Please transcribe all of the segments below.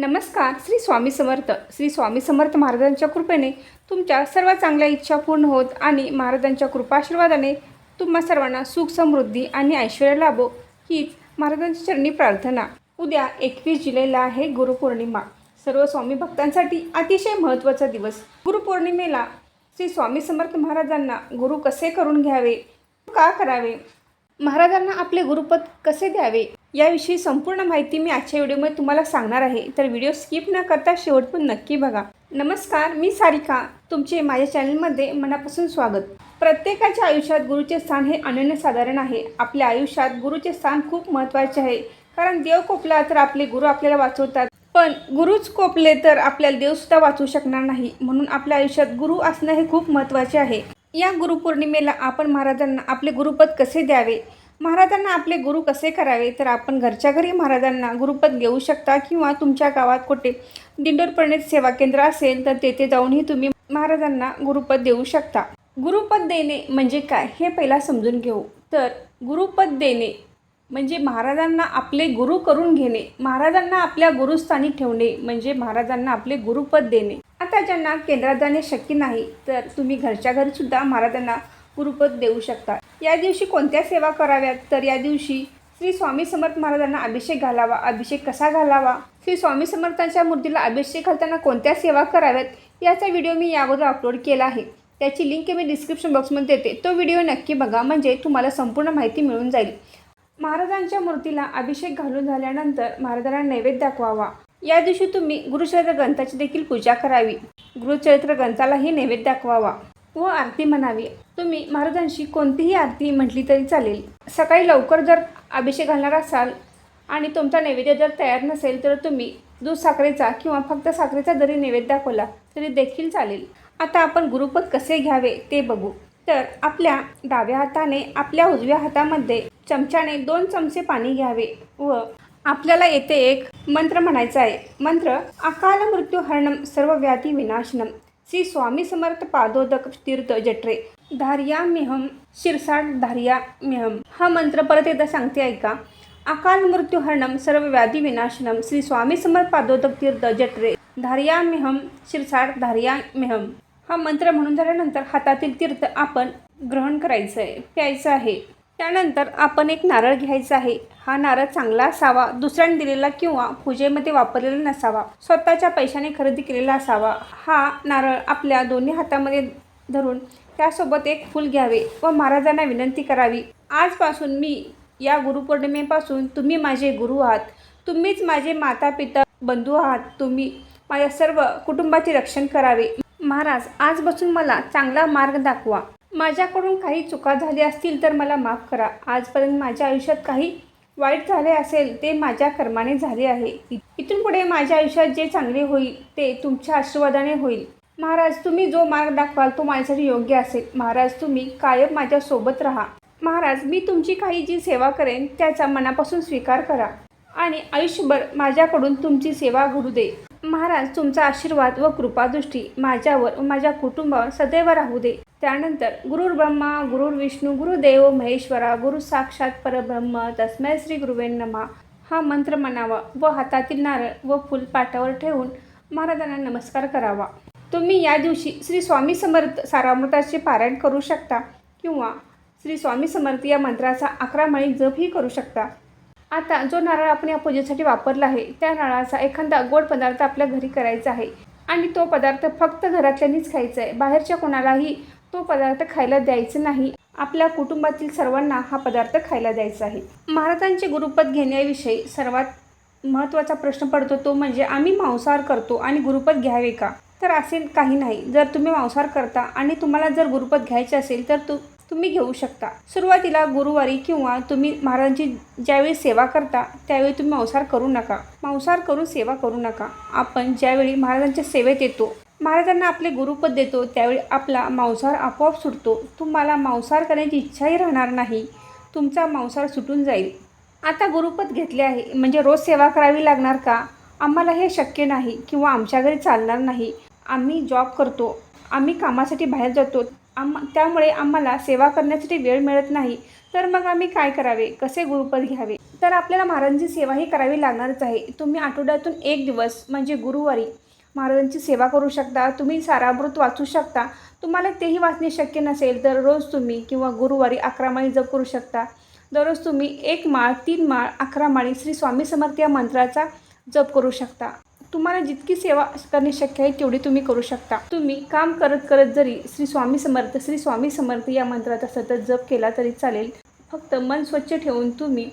नमस्कार श्री स्वामी समर्थ. श्री स्वामी समर्थ महाराजांच्या कृपेने तुमच्या सर्व चांगल्या इच्छा पूर्ण होत आणि महाराजांच्या कृपाशीर्वादाने तुम्हा सर्वांना सुख समृद्धी आणि ऐश्वर्य लाभो हीच महाराजांच्या चरणी प्रार्थना. उद्या एकवीस जुलैला आहे गुरुपौर्णिमा. सर्व स्वामी भक्तांसाठी अतिशय महत्त्वाचा दिवस. गुरुपौर्णिमेला श्री स्वामी समर्थ महाराजांना गुरु कसे करून घ्यावे? का करावे? महाराजांना आपले गुरुपद कसे द्यावे? याविषयी संपूर्ण माहिती मी आजच्या व्हिडिओमध्ये तुम्हाला सांगणार आहे. तर व्हिडिओ स्किप न करता शेवट पण नक्की बघा. नमस्कार मी सारिका. तुमचे माझ्या चॅनलमध्ये मनापासून स्वागत. प्रत्येकाच्या आयुष्यात गुरुचे स्थान हे अनन्यसाधारण आहे. आपल्या आयुष्यात गुरुचे स्थान खूप महत्त्वाचे आहे. कारण देव कोपला तर आपले गुरु आपल्याला वाचवतात. पण गुरुच कोपले तर आपल्याला देवसुद्धा वाचवू शकणार नाही. म्हणून आपल्या आयुष्यात गुरु असणं हे खूप महत्त्वाचे आहे. या गुरुपौर्णिमेला आपण महाराजांना आपले गुरुपद कसे द्यावे? महाराजांना आपले गुरु कसे करावे? तर आपण घरच्या घरी महाराजांना गुरुपद घेऊ शकता किंवा तुमच्या गावात कुठे दिंडोरपणेत सेवा केंद्र असेल तर तेथे जाऊनही तुम्ही महाराजांना गुरुपद देऊ शकता. गुरुपद देणे म्हणजे काय? हे पहिला समजून घेऊ. तर गुरुपद देणे म्हणजे महाराजांना आपले गुरु करून घेणे. महाराजांना आपल्या गुरुस्थानी ठेवणे म्हणजे महाराजांना आपले गुरुपद देणे. आता ज्यांना केंद्रात जाणे शक्य नाही तर तुम्ही घरच्या घरीसुद्धा महाराजांना गुरुपद देऊ शकता. या दिवशी कोणत्या सेवा कराव्यात? तर या दिवशी श्री स्वामी समर्थ महाराजांना अभिषेक घालावा. अभिषेक कसा घालावा? श्री स्वामी समर्थांच्या मूर्तीला अभिषेक घालताना कोणत्या सेवा कराव्यात? याचा व्हिडिओ मी या अपलोड केला आहे. त्याची लिंक मी डिस्क्रिप्शन बॉक्समध्ये देते. तो व्हिडिओ नक्की बघा. म्हणजे तुम्हाला संपूर्ण माहिती मिळून जाईल. महाराजांच्या मूर्तीला अभिषेक घालून झाल्यानंतर महाराजांना नैवेद्य दाखवावा. या दिवशी तुम्ही गुरुचरित्र ग्रंथाची देखील पूजा करावी. गुरुचरित्र ग्रंथालाही नैवेद्य दाखवावा. व आरती म्हणावी. तुम्ही महाराजांशी कोणतीही आरती म्हटली तरी चालेल. सकाळी लवकर जर अभिषेक घालणार असाल आणि तुमचा नैवेद्य जर तयार नसेल तर तुम्ही दूध साखरेचा किंवा फक्त साखरेचा जरी नैवेद्य दाखवला तरी देखील चालेल. आता आपण गुरुपद कसे घ्यावे ते बघू. तर आपल्या डाव्या हाताने आपल्या उजव्या हातामध्ये चमच्याने दोन चमचे पाणी घ्यावे व आपल्याला येथे एक मंत्र म्हणायचा आहे. मंत्र अकाल मृत्यू हरणम सर्व व्याधी विनाशनम श्री स्वामी समर्थ पादोदक तीर्थ जठरे शिरसाड शिरसाट धार्याम्यहम हा मंत्र परत एकदा सांगते ऐका. अकाल मृत्यू हरणम सर्व व्याधी विनाशनम श्री स्वामी समर्थ पादोदक तीर्थ जठरे शिरसाड शिरसाट धार्याम्यहम हा मंत्र म्हणून झाल्यानंतर हातातील तीर्थ आपण ग्रहण करायचं आहे प्यायचं आहे. त्यानंतर आपण एक नारळ घ्यायचा आहे. हा नारळ चांगला असावा दुसऱ्याने दिलेला किंवा पूजेमध्ये वापरलेला नसावा. स्वतःच्या पैशाने खरेदी केलेला असावा. हा नारळ आपल्या दोन्ही हातामध्ये धरून त्यासोबत एक फूल घ्यावे व महाराजांना विनंती करावी. आजपासून मी या गुरुपौर्णिमेपासून तुम्ही माझे गुरु आहात. तुम्हीच माझे माता पिता बंधू आहात. तुम्ही माझ्या सर्व कुटुंबाचे रक्षण करावे. महाराज आजपासून मला चांगला मार्ग दाखवा. माझ्याकडून काही चुका झाल्या असतील तर मला माफ करा. आजपर्यंत माझ्या आयुष्यात काही वाईट झाले असेल ते माझ्या कर्माने झाले आहे. इथून पुढे माझ्या आयुष्यात जे चांगले होईल ते तुमच्या आशीर्वादाने होईल. महाराज तुम्ही जो मार्ग दाखवाल तो माझ्यासाठी योग्य असेल. महाराज तुम्ही कायम माझ्यासोबत राहा. महाराज मी तुमची काही जी सेवा करेन त्याचा मनापासून स्वीकार करा. आणि आयुष्यभर माझ्याकडून तुमची सेवा घडू दे. महाराज तुमचा आशीर्वाद व कृपादृष्टी माझ्यावर व माझ्या कुटुंबावर सदैव राहू दे. त्यानंतर गुरुर ब्रह्मा गुरुर विष्णू गुरुदेव महेश्वरा गुरु साक्षात परब्रह्म तस्मै श्री गुरुवेन नमा हा मंत्र म्हणावा व हातातील नारळ व फुल पाटावर ठेवून महाराजांना नमस्कार करावा. तुम्ही या दिवशी श्री स्वामी समर्थ सारामृताचे पारायण करू शकता किंवा श्री स्वामी समर्थ या मंत्राचा अकरा माळी जपही करू शकता. आता जो नारळ आपण या पूजेसाठी वापरला आहे त्या नारळाचा एखादा गोड पदार्थ आपल्या घरी करायचा आहे. आणि तो पदार्थ फक्त घरातल्यानीच खायचा आहे बाहेरच्या कोणालाही तो पदार्थ खायला द्यायचा नाही. आपल्या कुटुंबातील सर्वांना हा पदार्थ खायला द्यायचा आहे. महाराजांचे गुरुपद घेण्याविषयी सर्वात महत्त्वाचा प्रश्न पडतो तो म्हणजे आम्ही मांसाहार करतो आणि गुरुपद घ्यावे का? तर असे काही नाही. जर तुम्ही मांसाहार करता आणि तुम्हाला जर गुरुपद घ्यायचे असेल तर तू तुम्ही घेऊ शकता. सुरुवातीला गुरुवारी किंवा तुम्ही महाराजांची ज्यावेळी सेवा करता त्यावेळी तुम्ही मांसाहार करू नका. मांसाहार करून सेवा करू नका. आपण ज्यावेळी महाराजांच्या सेवेत येतो महाराजांना आपले गुरुपद देतो त्यावेळी आपला मांसाहार आपोआप सुटतो. तुम्हाला मांसाहार करण्याची इच्छाही राहणार नाही. तुमचा मांसाहार सुटून जाईल. आता गुरुपद घेतले आहे. म्हणजे रोज सेवा करावी लागणार का? आम्हाला हे शक्य नाही किंवा आमच्या घरी चालणार नाही. आम्ही जॉब करतो. आम्ही कामासाठी बाहेर जातो. आम्हा त्यामुळे आम्हाला सेवा करण्यासाठी वेळ मिळत नाही. तर मग आम्ही काय करावे? कसे गुरुपद घ्यावे? तर आपल्याला महाराजांची सेवाही करावी लागणारच आहे. तुम्ही आठवड्यातून एक दिवस म्हणजे गुरुवारी महाराजांची सेवा करू शकता. तुम्ही सारामृत वाचू शकता. तुम्हाला तेही वाचणे शक्य नसेल तर रोज तुम्ही किंवा गुरुवारी अकरा माळी जप करू शकता. दररोज तुम्ही एक माळ तीन माळ अकरा माळी श्री स्वामी समर्थ या मंत्राचा जप करू शकता. तुम्हाला जितकी सेवा करणे शक्य आहे तेवढी तुम्ही करू शकता. तुम्ही काम करत करत जरी श्री स्वामी समर्थ श्री स्वामी समर्थ या मंत्राचा सतत जप केला तरी चालेल. फक्त मन स्वच्छ ठेवून तुम्ही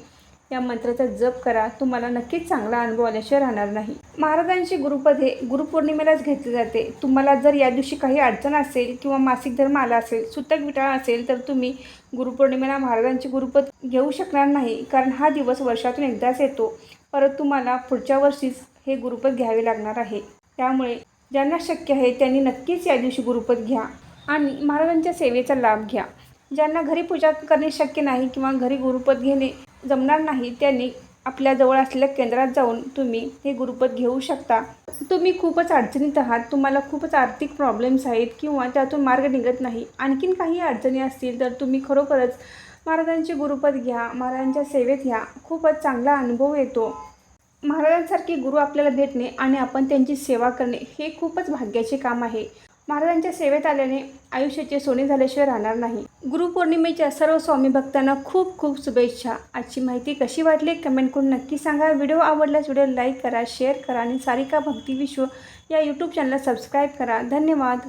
या मंत्राचा जप करा. तुम्हाला नक्कीच चांगला अनुभव आल्याशिवाय राहणार नाही. महाराजांची गुरुपद हे गुरुपौर्णिमेलाच घेतले जाते. तुम्हाला जर या दिवशी काही अडचण असेल किंवा मासिक धर्म आला असेल सुतक विटाळ असेल तर तुम्ही गुरुपौर्णिमेला महाराजांची गुरुपद घेऊ शकणार नाही. कारण हा दिवस वर्षातून एकदाच येतो. परत तुम्हाला पुढच्या वर्षीच हे गुरुपद घ्यावे लागणार आहे. त्यामुळे ज्यांना शक्य आहे त्यांनी नक्कीच या दिवशी गुरुपद घ्या आणि महाराजांच्या सेवेचा लाभ घ्या. ज्यांना घरी पूजा करणे शक्य नाही किंवा घरी गुरुपद घेणे जमणार नाही त्यांनी आपल्या जवळ असलेल्या केंद्रात जाऊन तुम्ही हे गुरुपद घेऊ शकता. तुम्ही खूपच अडचणीत आहात. तुम्हाला खूपच आर्थिक प्रॉब्लेम्स आहेत किंवा त्यातून मार्ग निघत नाही. आणखीन काही अडचणी असतील तर तुम्ही खरोखरच महाराजांचे गुरुपद घ्या महाराजांच्या सेवेत घ्या खूपच चांगला अनुभव येतो. महाराजांसारखे गुरु आपल्याला भेटणे आणि आपण त्यांची सेवा करणे हे खूपच भाग्याचे काम आहे. महाराजांच्या सेवेत आल्याने आयुष्याचे सोने झाल्याशिवाय राहणार नाही. गुरुपौर्णिमेच्या सर्व स्वामी भक्तांना खूप खूप शुभेच्छा. आजची माहिती कशी वाटली कमेंट करून नक्की सांगा. व्हिडिओ आवडल्यास व्हिडिओ लाईक करा शेअर करा आणि सारिका भक्ती विश्व या यूट्यूब चॅनलला सबस्क्राईब करा. धन्यवाद.